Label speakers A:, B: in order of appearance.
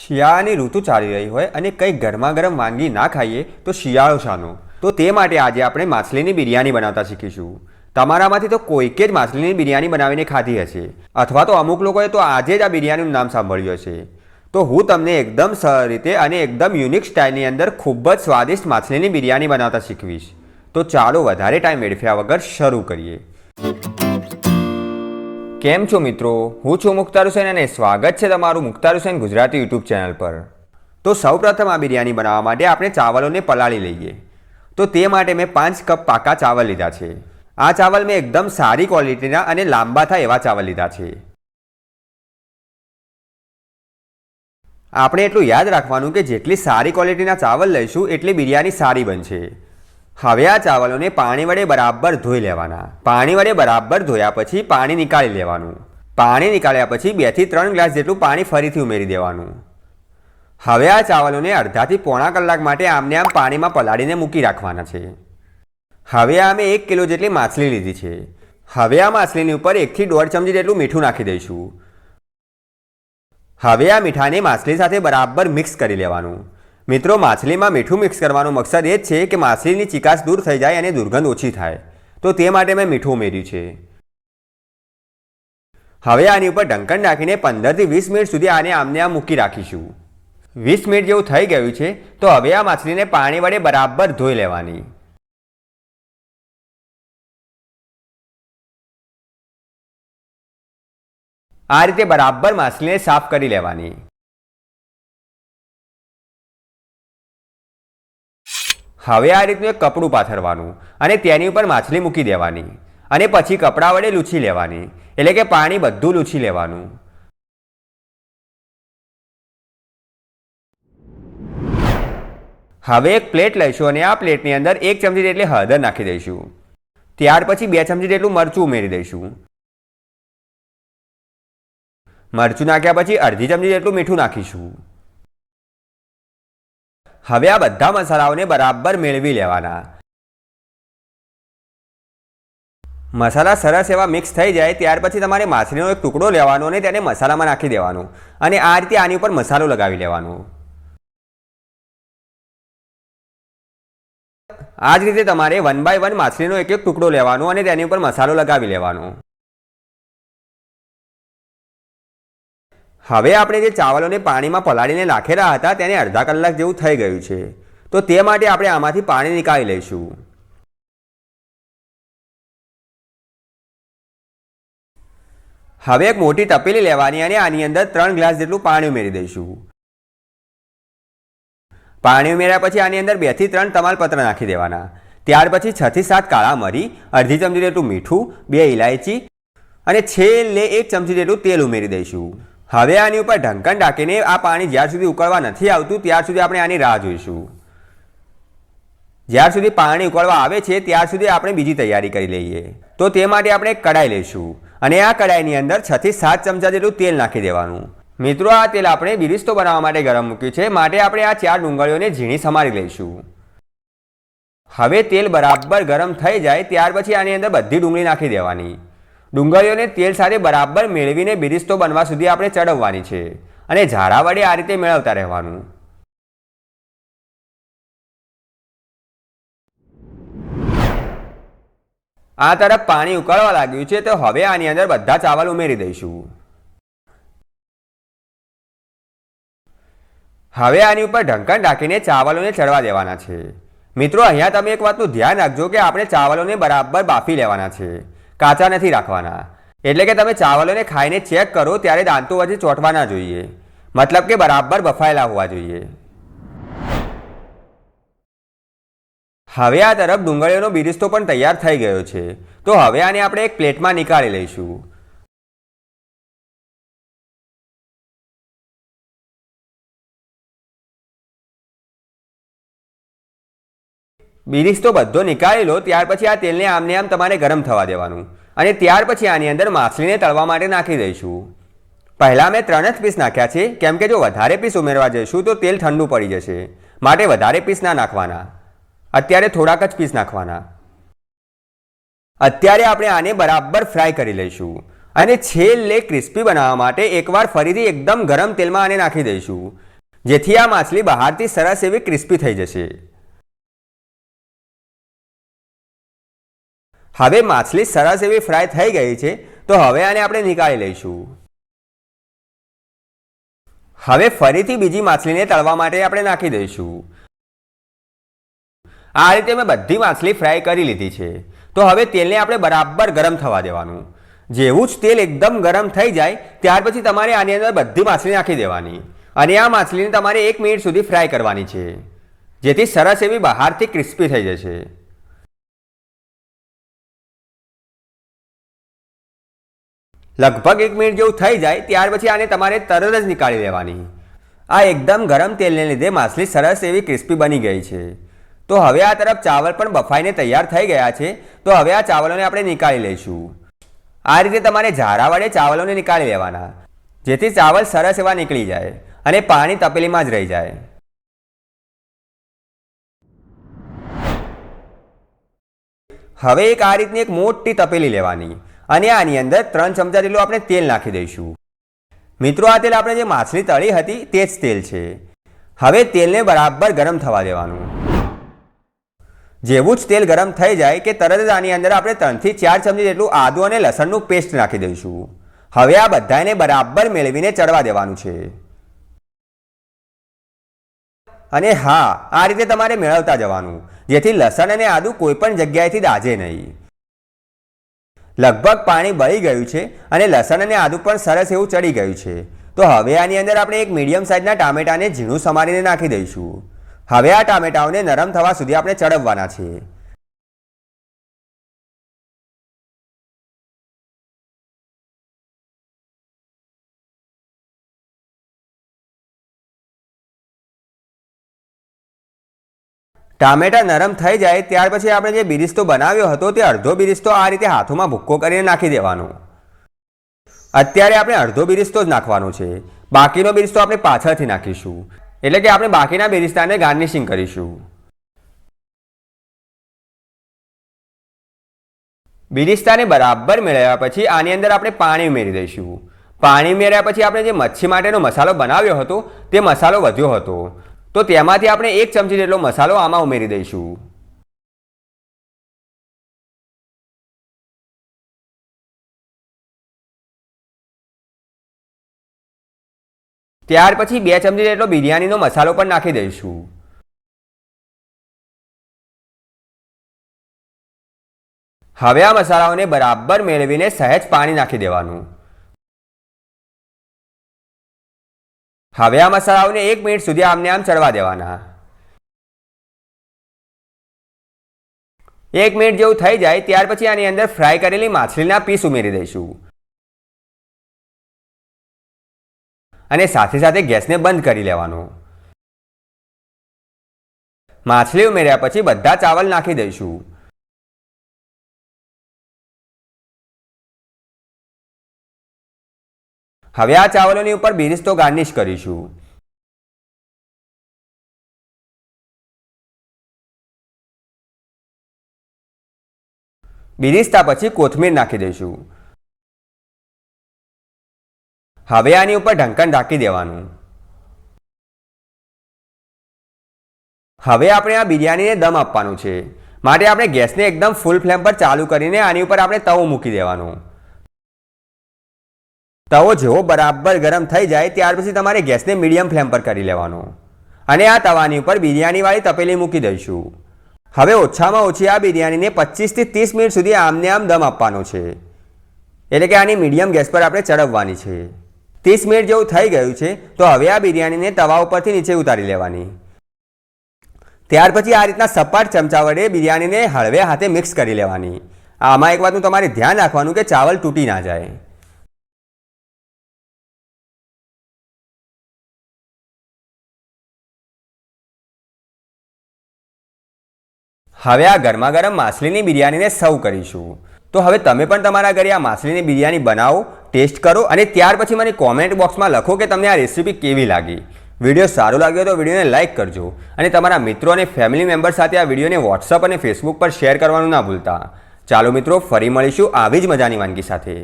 A: શિયાળાની ઋતુ ચાલી રહી હોય અને કંઈક ગરમા ગરમ વાનગી ના ખાઈએ, તો શિયાળો શાનો. તો તે માટે આજે આપણે માછલીની બિરયાની બનાવતા શીખીશું. તમારામાંથી તો કોઈકે જ માછલીની બિરયાની બનાવીને ખાધી હશે. અથવા તો અમુક લોકોએ તો આજે જ આ બિરયાનીનું નામ સાંભળ્યું હશે. તો હું તમને એકદમ સરળ રીતે અને એકદમ યુનિક સ્ટાઇલની અંદર ખૂબ જ સ્વાદિષ્ટ માછલીની બિરયાની બનાવતા શીખવીશ. તો ચાલો વધારે ટાઈમ વેડફ્યા વગર શરૂ કરીએ. કેમ છો મિત્રો? હું છું મુખ્તાર હુસેન અને સ્વાગત છે તમારું મુખ્તાર હુસેન ગુજરાતી યુટ્યુબ ચેનલ પર. તો સૌપ્રથમ આ બિરયાની બનાવવા માટે આપણે ચાવલોને પલાળી લઈએ. તો તે માટે મેં પાંચ કપ પાકા ચાવલ લીધા છે. આ ચાવલ મેં એકદમ સારી ક્વોલિટીના અને લાંબા થાય એવા ચાવલ લીધા છે. આપણે એટલું યાદ રાખવાનું કે જેટલી સારી ક્વોલિટીના ચાવલ લઈશું, એટલી બિરયાની સારી બનશે. હવે આ ચાવલોને પાણી વડે બરાબર ધોઈ લેવાના. પાણી વડે બરાબર ધોયા પછી પાણી નીકાળી લેવાનું. પાણી નીકાળ્યા પછી બેથી ત્રણ ગ્લાસ જેટલું પાણી ફરીથી ઉમેરી દેવાનું. હવે આ ચાવલોને અડધાથી પોણા કલાક માટે આમને આમ પાણીમાં પલાળીને મૂકી રાખવાના છે. હવે આ એક કિલો જેટલી માછલી લીધી છે. હવે આ માછલીની ઉપર એકથી દોઢ ચમચી જેટલું મીઠું નાખી દઈશું. હવે આ મીઠાને માછલી સાથે બરાબર મિક્સ કરી લેવાનું. મિત્રો, માછલીમાં મીઠું મિક્સ કરવાનો મકસદ એ જ છે કે માછલીની ચિકાસ દૂર થઈ જાય અને દુર્ગંધ ઓછી થાય. તો તે માટે મેં મીઠું ઉમેર્યું છે. હવે આની ઉપર ઢંકણ નાખીને પંદરથી વીસ મિનિટ સુધી આને આમને આમ મૂકી રાખીશું. વીસ મિનિટ જેવું થઈ ગયું છે, તો હવે આ માછલીને પાણી વડે બરાબર ધોઈ લેવાની. આ રીતે બરાબર માછલીને સાફ કરી લેવાની. હવે આ રીતનું એક કપડું પાથરવાનું અને તેની ઉપર માછલી મૂકી દેવાની અને પછી કપડા વડે લૂછી લેવાની. એટલે કે પાણી બધું લૂછી લેવાનું. હવે એક પ્લેટ લઈશું અને આ પ્લેટની અંદર એક ચમચી જેટલી હળદર નાખી દઈશું. ત્યાર પછી બે ચમચી જેટલું મરચું ઉમેરી દઈશું. મરચું નાખ્યા પછી અડધી ચમચી જેટલું મીઠું નાખીશું. હવે આ બધા મસાલાઓને બરાબર મેળવી લેવાના. મસાલા સરસ એવા મિક્સ થઈ જાય ત્યાર પછી તમારે માછલીનો એક ટુકડો લેવાનો અને તેને મસાલામાં નાખી દેવાનો અને આ રીતે આની ઉપર મસાલો લગાવી લેવાનો. આ જ રીતે તમારે વન બાય વન માછલીનો એક એક ટુકડો લેવાનો અને તેની ઉપર મસાલો લગાવી લેવાનો. હવે આપણે જે ચાવલોને પાણીમાં પલાળીને નાખેલા હતા તેને અડધા કલાક જેવું થઈ ગયું છે. તો તે માટે આપણે આમાંથી પાણી નીકાળી લઈશું. હવે એક મોટી તપેલી લેવાની અને આની અંદર ત્રણ ગ્લાસ જેટલું પાણી ઉમેરી દઈશું. પાણી ઉમેર્યા પછી આની અંદર બેથી ત્રણ તમાલપત્ર નાખી દેવાના. ત્યાર પછી છથી સાત કાળા મરી, અડધી ચમચી જેટલું મીઠું, બે ઇલાયચી અને છેલ્લે એક ચમચી જેટલું તેલ ઉમેરી દઈશું. હવે આની ઉપર ઢંકણ ઢાંકીને આ પાણી જ્યાં સુધી ઉકળવા નથી આવતું, ત્યાર સુધી આપણે આની રાહ જોઈશું. જ્યાર સુધી પાણી ઉકળવા આવે છે, ત્યાર સુધી આપણે બીજી તૈયારી કરી લઈએ. તો તે માટે આપણે કડાઈ લઈશું અને આ કડાઈની અંદર છથી સાત ચમચા જેટલું તેલ નાખી દેવાનું. મિત્રો, આ તેલ આપણે બિરિસ્તો બનાવવા માટે ગરમ મૂક્યું છે, માટે આપણે આ ચાર ડુંગળીઓને ઝીણી સમારી લઈશું. હવે તેલ બરાબર ગરમ થઈ જાય, ત્યાર પછી આની અંદર બધી ડુંગળી નાખી દેવાની. ડુંગળીઓને તેલ સાથે બરાબર મેળવીને બિરિસ્તો બનવા સુધી આપણે ચડવવાની છે અને ઝારા વડે આ રીતે મેળવતા રહેવાનું. આ તરફ પાણી ઉકળવા લાગ્યું છે તો હવે આની અંદર બધા ચાવલ ઉમેરી દઈશું. હવે આની ઉપર ઢંકણ ઢાંકીને ચાવલોને ચડવા દેવાના છે. મિત્રો, અહીંયા તમે એક વાતનું ધ્યાન રાખજો કે આપણે ચાવલોને બરાબર બાફી લેવાના છે. કાચા નથી રાખવાના. એટલે કે તમે ચાવલોને ખાઈને ચેક કરો ત્યારે દાંતો વચ્ચે ચોંટવા ના જોઈએ. મતલબ કે બરાબર બફાયેલા હોવા જોઈએ. હવે આ તરફ ડુંગળીઓનો બિરિસ્તો પણ તૈયાર થઈ ગયો છે. તો હવે આને આપણે એક પ્લેટમાં નીકાળી લઈશું. બિરિસ્તો બધો નીકાળી લો, ત્યાર પછી આ તેલને આમને આમ તમારે ગરમ થવા દેવાનું. અને ત્યાર પછી આની અંદર માછલીને તળવા માટે નાખી દઈશું. પહેલાં મેં ત્રણ જ પીસ નાખ્યા છે, કેમ કે જો વધારે પીસ ઉમેરવા જઈશું તો તેલ ઠંડુ પડી જશે. માટે વધારે પીસ ના નાખવાના. અત્યારે થોડાક જ પીસ નાખવાના. અત્યારે આપણે આને બરાબર ફ્રાય કરી લઈશું. અને છેલ્લે ક્રિસ્પી બનાવવા માટે એકવાર ફરીથી એકદમ ગરમ તેલમાં આને નાખી દઈશું. જેથી આ માછલી બહારથી સરસ એવી ક્રિસ્પી થઈ જશે. હવે માછલી સરસ એવી ફ્રાય થઈ ગઈ છે, તો હવે આને આપણે નીકાળી લઈશું. હવે ફરીથી બીજી માછલીને તળવા માટે આપણે નાખી દઈશું. આ રીતે મેં બધી માછલી ફ્રાય કરી લીધી છે. તો હવે તેલને આપણે બરાબર ગરમ થવા દેવાનું. જેવું જ તેલ એકદમ ગરમ થઈ જાય, ત્યાર પછી તમારે આની અંદર બધી માછલી નાખી દેવાની. અને આ માછલીને તમારે એક મિનિટ સુધી ફ્રાય કરવાની છે. જેથી સરસ એવી બહારથી ક્રિસ્પી થઈ જશે. લગભગ એક મિનિટ જેવું થઈ જાય, ત્યાર પછી આને તમારે તરત જ નીકાળી લેવાની. આ એકદમ ગરમ તેલને લીધે માછલી સરસ એવી ક્રિસ્પી બની ગઈ છે. તો હવે આ તરફ ચાવલ પણ બફાઈને તૈયાર થઈ ગયા છે, તો હવે આ ચાવલોને આપણે નીકાળી લઈશું. આ રીતે તમારે ઝારા વડે ચાવલોને નીકાળી લેવાના, જેથી ચાવલ સરસ એવા નીકળી જાય અને પાણી તપેલીમાં જ રહી જાય. હવે એક આ રીતની એક મોટી તપેલી લેવાની. અને આની અંદર ત્રણ ચમચા જેટલું આપણે તેલ નાખી દઈશું. મિત્રો, આ તેલ આપણે જે માછલી તળી હતી તે જ તેલ છે. હવે તેલને બરાબર ગરમ થવા દેવાનું. જેવું જ તેલ ગરમ થઈ જાય કે તરત જ આની અંદર આપણે ત્રણથી ચાર ચમચી જેટલું આદુ અને લસણનું પેસ્ટ નાખી દઈશું. હવે આ બધાને બરાબર મેળવીને ચડવા દેવાનું છે. અને હા, આ રીતે તમારે મેળવતા જવાનું. જેથી લસણ અને આદુ કોઈ પણ જગ્યાએથી દાજે નહીં. લગભગ પાણી બળી ગયું છે અને લસણ અને આદુ પણ સરસ એવું ચડી ગયું છે. તો હવે આની અંદર આપણે એક મીડિયમ સાઇઝના ટામેટાને ઝીણું સમારીને નાખી દઈશું. હવે આ ટામેટાઓને નરમ થવા સુધી આપણે ચડવવાના છે. ટામેટા નરમ થઈ જાય ત્યાર પછી આપણે જે બિરિસ્તો બનાવ્યો હતો તે અડધો બિરિસ્તો આ રીતે હાથોમાં ભૂક્કો કરીને નાખી દેવાનો. અત્યારે આપણે અડધો બિરિસ્તો જ નાખવાનો છે. બાકીનો બિરિસ્તો આપણે પાછળથી નાખીશું. એટલે કે આપણે બાકીના બિરિસ્તાને ગાર્નિશિંગ કરીશું. બિરિસ્તાને બરાબર મેળવ્યા પછી આની અંદર આપણે પાણી ઉમેરી દઈશું. પાણી ઉમેર્યા પછી આપણે જે મચ્છી માટેનો મસાલો બનાવ્યો હતો તે મસાલો વધ્યો હતો. તો તેમાંથી આપણે એક ચમચી જેટલો મસાલો આમાં ઉમેરી દઈશું. ત્યાર પછી બે ચમચી જેટલો બિરયાનીનો મસાલો પણ નાખી દઈશું. હવે આ મસાલાઓને બરાબર મેળવીને સહેજ પાણી નાખી દેવાનું. હવે આ મસાલાઓને એક મિનિટ સુધી આમને આમ ચડવા દેવાના. એક મિનિટ જેવું થઈ જાય, ત્યાર પછી આની અંદર ફ્રાય કરેલી માછલીના પીસ ઉમેરી દઈશું. અને સાથે સાથે ગેસને બંધ કરી લેવાનો. માછલી ઉમેર્યા પછી બધા ચાવલ નાખી દઈશું. હવે આ ચાવલોની ઉપર બિરિસ્તો ગાર્નિશ કરીશું. બિરિસ્તા પછી કોથમીર નાખી દઈશું. હવે આની ઉપર ઢંકણ ઢાંકી દેવાનું. હવે આપણે આ બિરયાનીને દમ આપવાનું છે. માટે આપણે ગેસને એકદમ ફૂલ ફ્લેમ પર ચાલુ કરીને આની ઉપર આપણે તવો મૂકી દેવાનો. તવો જેવો બરાબર ગરમ થઈ જાય ત્યાર પછી તમારે ગેસને મીડિયમ ફ્લેમ પર કરી લેવાનો. અને આ તવાની ઉપર બિરયાનીવાળી તપેલી મૂકી દઈશું. હવે ઓછામાં ઓછી આ બિરયાનીને પચીસથી ત્રીસ મિનિટ સુધી આમને આમ દમ આપવાનો છે. એટલે કે આની મીડિયમ ગેસ પર આપણે ચડવવાની છે. ત્રીસ મિનિટ જેવું થઈ ગયું છે, તો હવે આ બિરયાનીને તવા ઉપરથી નીચે ઉતારી લેવાની. ત્યાર પછી આ રીતના સપાટ ચમચા વડે બિરયાનીને હળવે હાથે મિક્સ કરી લેવાની. આમાં એક વાતનું તમારે ધ્યાન રાખવાનું કે ચાવલ તૂટી ના જાય. હવે આ ગરમા ગરમ માછલીની બિરયાનીને સર્વ કરીશું. તો હવે તમે પણ તમારા ઘરે આ માછલીની બિરયાની બનાવો, ટેસ્ટ કરો અને ત્યાર પછી મને કોમેન્ટ બોક્સમાં લખો કે તમને આ રેસીપી કેવી લાગી. વીડિયો સારો લાગ્યો તો વિડીયોને લાઇક કરજો અને તમારા મિત્રો અને ફેમિલી મેમ્બર સાથે આ વિડીયોને વોટ્સઅપ અને ફેસબુક પર શેર કરવાનું ના ભૂલતા. ચાલો મિત્રો, ફરી મળીશું આવી જ મજાની વાનગી સાથે.